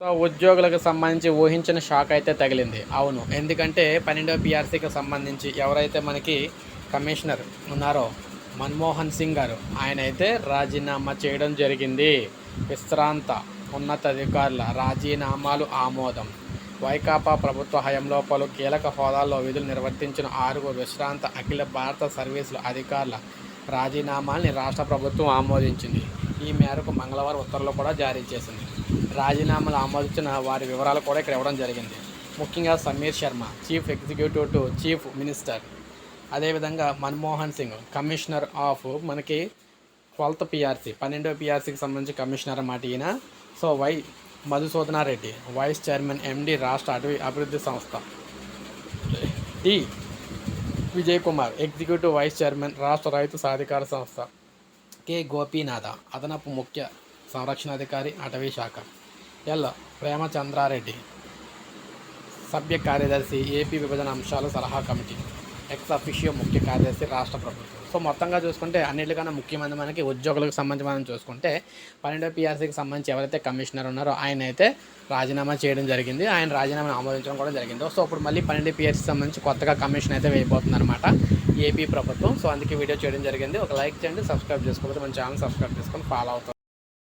So ఉద్యోగులకు సంబంధించి ఊహించిన షాక్ అయితే తగిలింది. అవును. ఎందుకంటే పన్నెండో పిఆర్సీకి సంబంధించి ఎవరైతే మనకి కమిషనర్ ఉన్నారో మన్మోహన్ సింగ్ గారు ఆయన అయితే రాజీనామా చేయడం జరిగింది. విశ్రాంత ఉన్నతాధికారుల రాజీనామాలు ఆమోదం. వైకాపా ప్రభుత్వ హయంలో పలు కీలక హోదాల్లో విధులు నిర్వర్తించిన ఆరుగురు విశ్రాంత అఖిల భారత సర్వీసుల అధికారుల రాజీనామాల్ని రాష్ట్ర ప్రభుత్వం ఆమోదించింది. ఈ మేరకు మంగళవారం ఉత్తర్వులు కూడా జారీ చేసింది. రాజీనామాలు ఆమోదించిన వారి వివరాలు కూడా ఇక్కడ ఇవ్వడం జరిగింది. ముఖ్యంగా Sameer Sharma chief executive to chief minister. అదేవిధంగా మన్మోహన్ సింగ్ కమిషనర్ ఆఫ్ మనకి ట్వెల్త్ పిఆర్సీ పన్నెండో పిఆర్సీకి సంబంధించి కమిషనర్ అన్నమాట ఈయన. So Y Madhusudana Reddy vice chairman MD రాష్ట్ర అటవీ అభివృద్ధి సంస్థ. T Vijay Kumar executive vice chairman రాష్ట్ర రైతు సాధికార సంస్థ. కె. గోపీనాథ అదనపు ముఖ్య సంరక్షణాధికారి అటవీ శాఖ. ఎల్. ప్రేమచంద్రారెడ్డి సభ్య కార్యదర్శి ఏపీ విభజన అంశాల సలహా కమిటీ. ఎక్స్ అఫిషియో ముఖ్య కార్యదర్శి రాష్ట్ర ప్రభుత్వం. సో మొత్తంగా చూసుకుంటే అన్నిటికన్నా ముఖ్యమైన మనకి ఉద్యోగులకు సంబంధించి మనం చూసుకుంటే పన్నెండో పిఆర్సీకి సంబంధించి ఎవరైతే కమిషనర్ ఉన్నారో ఆయన అయితే రాజీనామా చేయడం జరిగింది. ఆయన రాజీనామాను ఆమోదించడం కూడా జరిగింది. సో ఇప్పుడు మళ్ళీ పన్నెండు పిఆర్సీకి సంబంధించి కొత్తగా కమిషన్ అయితే వేయబోతుంది అనమాట ఏపీ ప్రభుత్వం. సో అందుకే వీడియో చేయడం జరిగింది. ఒక లైక్ చేయండి సబ్స్క్రైబ్ చేసుకోకపోతే మన ఛానల్ సబ్స్క్రైబ్ చేసుకొని ఫాలో అవుతాం